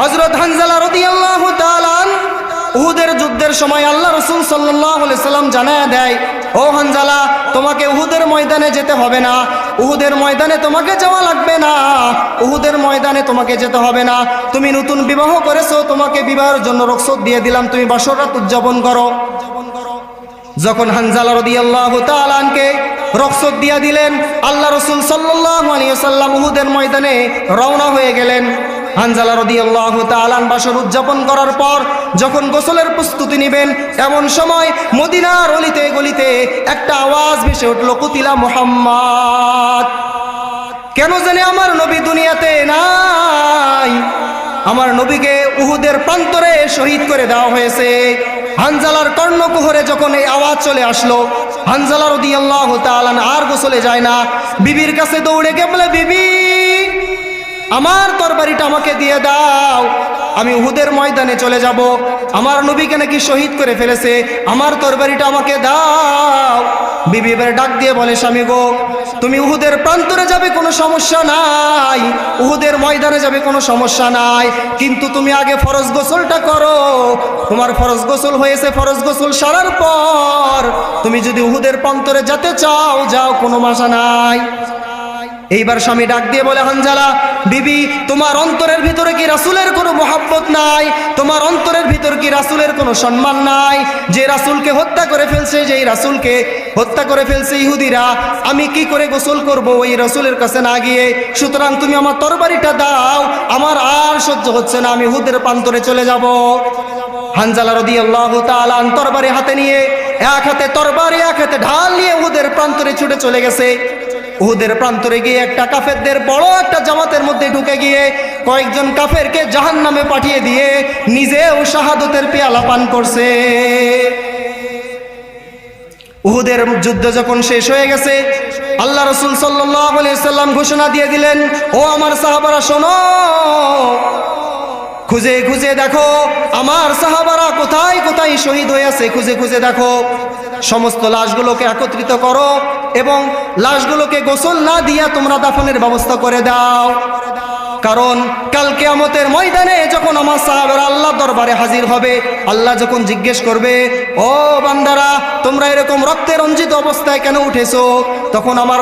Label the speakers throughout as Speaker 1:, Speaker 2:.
Speaker 1: হজরত হানজালা রদি আল্লাহ উহুদের যুদ্ধের সময় আল্লাহ রসুল সাল্লাম জানায় দেয়, ও হানজালা, তোমাকে উহুদের ময়দানে যেতে হবে না, উহুদের ময়দানে তোমাকে যাওয়া লাগবে না, উহুদের ময়দানে তোমাকে যেতে হবে না, তুমি নতুন বিবাহ করেছ, তোমাকে বিবাহের জন্য রক্ষত দিয়ে দিলাম, তুমি বাসরাত উদযাপন করো। যখন হানজালা রদি আল্লাহ তালানকে রক্ষত দিয়া দিলেন, আল্লাহ রসুল সাল্লাহ আলিয়াল্লাম উহুদের ময়দানে রওনা হয়ে গেলেন। হানজালা রদি আল্লাহ তালান বাসর উদযাপন করার পর যখন গোসলের প্রস্তুতি নেবেন, এমন সময় মদিনার অলিতে গলিতে একটা আওয়াজ ভেসে উঠল, কুতিলা মোহাম্মদ, কেন জানে আমার নবী দুনিয়াতে নাই? আমার নবীকে উহুদের প্রান্তরে শহীদ করে দেওয়া হয়েছে। হানজালার কর্ণকুহরে যখন এই আওয়াজ চলে আসলো, হানজালা রদি আল্লাহ তালান আর গোসলে যায় না। বিবির কাছে দৌড়ে গে বলে বিবি আমার তরবারিটা আমাকে দিয়ে দাও। আমি উহুদের ময়দানে চলে যাব। আমার নবীকে নাকি শহীদ করে ফেলেছে। আমার তরবারিটা আমাকে দাও। বিবি এবারে ডাক দিয়ে বলে, স্বামী গো, তুমি উহুদের প্রান্তরে যাবে, কোনো সমস্যা নাই। উহুদের ময়দানে যাবে, কোনো সমস্যা নাই। কিন্তু তুমি আগে ফরজ গোসলটা করো। তোমার ফরজ গোসল হয়েছে, ফরজ গোসল সারার পর। তুমি যদি উহুদের প্রান্তরে যেতে চাও, যাও, কোনো মাসা নাই। এইবার স্বামী ডাক দিয়ে বলে, হানজালা, বিবি, তোমার অন্তরের ভিতরে কি রাসুলের কোনো মহাব্বত নাই? তোমার অন্তরের ভিতর কি রাসুলের কোনো সম্মান নাই? যে রাসুলকে হত্যা করে ফেলছে, যেই রাসুলকে হত্যা করে ফেলছে ইহুদিরা, আমি কি করে গোসল করব ওই রাসুলের কাছে না গিয়ে? সুতরাং তুমি আমার তরবারিটা দাও, আমার আর সহ্য হচ্ছে না, আমি হুদের প্রান্তরে চলে যাব। হানজালা রদি আল্লাহ তালান তরবারি হাতে নিয়ে, এক হাতে তরবারি, এক হাতে ঢাল নিয়ে হুদের প্রান্তরে ছুটে চলে গেছে। উহুদের প্রান্তরে গিয়ে একটা কাফেরদের বড় একটা জামাতের মধ্যে ঢুকে গিয়ে কয়েকজন কাফেরকে জাহান নামে পাঠিয়ে দিয়ে নিজেও শাহাদতের পেয়ালা পান করছে। উহুদের যুদ্ধ যখন শেষ হয়ে গেছে, আল্লাহ রসুল সাল্লাম ঘোষণা দিয়ে দিলেন, ও আমার সাহাবারা, শোনো খুঁজে খুঁজে দেখো, আমার সাহাবারা কোথায় কোথায় শহীদ হয়ে আছে, খুঁজে খুঁজে দেখো। সমস্ত লাশগুলোকে একত্রিত করো এবং লাশগুলোকে গোসল না দিয়া তোমরা দাফনের ব্যবস্থা করে দাও। কারণ কালকে আমতের ময়দানে যখন আমার সাহাবের আল্লাহ দরবারে হাজির হবে, আল্লাহ যখন জিজ্ঞেস করবে, ও বান্দারা, তোমরা এরকম রক্তে রঞ্জিত অবস্থায় কেন উঠেছো? তখন আমার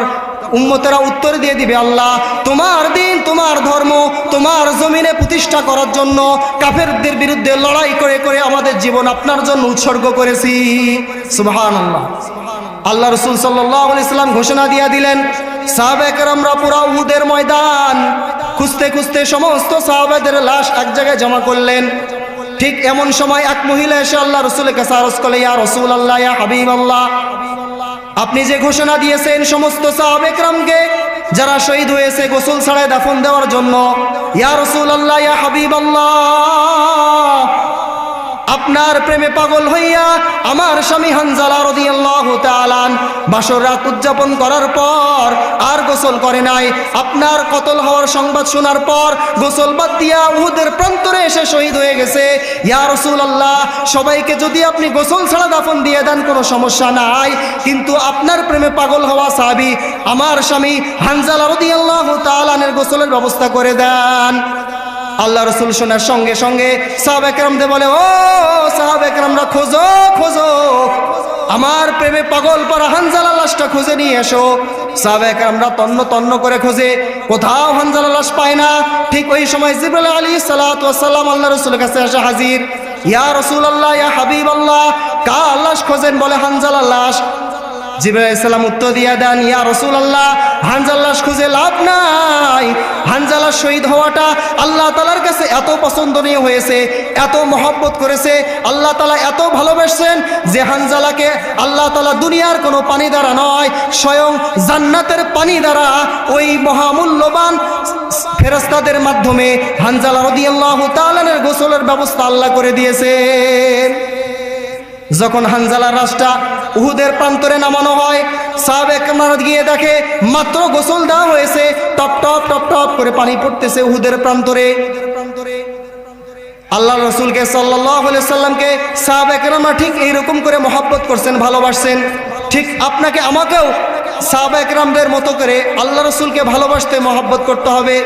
Speaker 1: উম্মতেরা উত্তর দিয়ে দিবে, আল্লাহ, তোমার দিন, তোমার ধর্ম, তোমার জমিনে প্রতিষ্ঠা করার জন্য কাফেরদের বিরুদ্ধে লড়াই করে করে আমাদের জীবন আপনার জন্য উৎসর্গ করেছি। সুবহান আল্লাহ আল্লাহ রসুল সাল্লাম ঘোষণা দিয়া দিলেন সাহাবেকরামরা পুরা উহুদের ময়দান, খুঁজতে খুঁজতে সমস্ত সাহাবেদের লাশ এক জায়গায় জমা করলেন। ঠিক এমন সময় এক মহিলা এসে আল্লাহ রসুলের কাছে আরস করলে ইয়া রসুল আল্লাহ ইয়া হাবিব আল্লাহ আপনি যে ঘোষণা দিয়েছেন সমস্ত সাহাবেকরামকে যারা শহীদ হয়েছে গোসল ছাড়ায় দাফন দেওয়ার জন্য, ইয়া রসুল আল্লাহ ইয়া হাবিব আল্লাহ আপনার প্রেমে পাগল হইয়া আমার স্বামী হানজালা রদিয়াল্লাহু তাআলান বাসর রাত উদযাপন করার পর আর গোসল করে নাই। আপনার কতল হওয়ার সংবাদ শোনার পর গোসল বাদ দিয়া উহুদের প্রান্তরে এসে শহীদ হয়ে গেছে। ইয়া রাসূলুল্লাহ, সবাইকে যদি আপনি গোসল ছাড়া দাফন দিয়ে দেন, কোনো সমস্যা নাই। কিন্তু আপনার প্রেমে পাগল হওয়া সাহাবী, আমার স্বামী হানজালা রদিয়াল্লাহু তাআলানের গোসলের ব্যবস্থা করে দেন। আল্লাহ রসুল শোনার সঙ্গে সঙ্গে সাহাবেকরামদে বলে, ও সাহাবেকরামরা খোঁজো খোঁজো। আমার প্রেমে পাগল পারা হানজালা লাশটা খুঁজে নিয়ে এসো। সাবেক আমরা তন্ন তন্ন করে খোঁজে। কোথাও হানজালা লাশ পায় না। ঠিক ওই সময় জিবরাল আলী সালাতাম আল্লাহ রসুলের কাছে আসে হাজির। ইয়া রসুল আল্লাহ ইয়া হাবিব আল্লাহ কার লাশ খোঁজেন বলে হানজালা লাশ? জিবাইসালাম উত্তর দিয়া দেন, ইয়া রসুল আল্লাহ হানজাল্লাস খুঁজে লাভ হানজালার শহীদ হওয়াটা আল্লাহ তালার কাছে এত পছন্দনীয় হয়েছে, এত মহব্বত করেছে, আল্লাহ তালা এত ভালোবাসছেন যে হানজালাকে আল্লাহ তালা দুনিয়ার কোনো পানি দ্বারা নয়, স্বয়ং জান্নাতের পানি দ্বারা ওই মহামূল্যবান ফেরস্তাদের মাধ্যমে হানজালা রদি আল্লাহ তালানের গোসলের ব্যবস্থা আল্লাহ করে দিয়েছে। যখন হানজালার রাসটা উহুদের প্রান্তরে নামানো হয় সাবেক গিয়ে দেখে, মাত্র গোসল দেওয়া হয়েছে, টপ টপ টপ টপ করে পানি পড়তেছে উহুদের প্রান্তরে। আল্লাহ রসুলকে সাল্লাহ সাল্লামকে সাহাবেকরামা ঠিক এইরকম করে মহাব্বত করছেন, ভালোবাসছেন। ঠিক আপনাকে আমাকেও সাহাবেকরামদের মতো করে আল্লাহ রসুলকে ভালোবাসতে মহাব্বত করতে হবে।